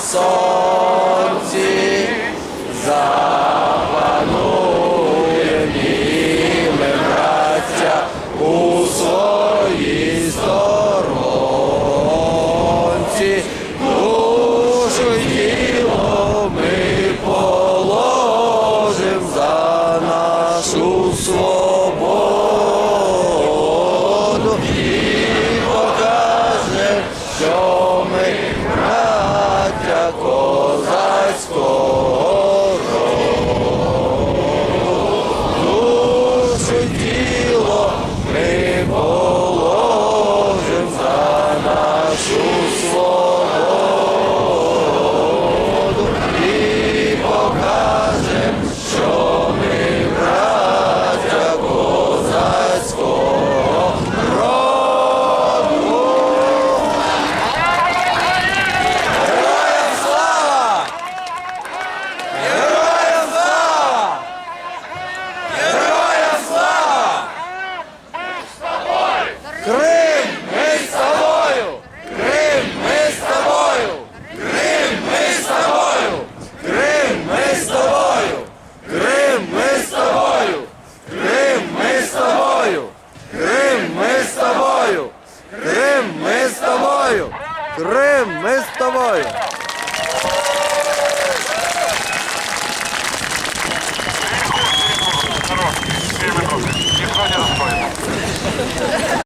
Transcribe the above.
сонці. за Jesús. Крим, ми з тобою!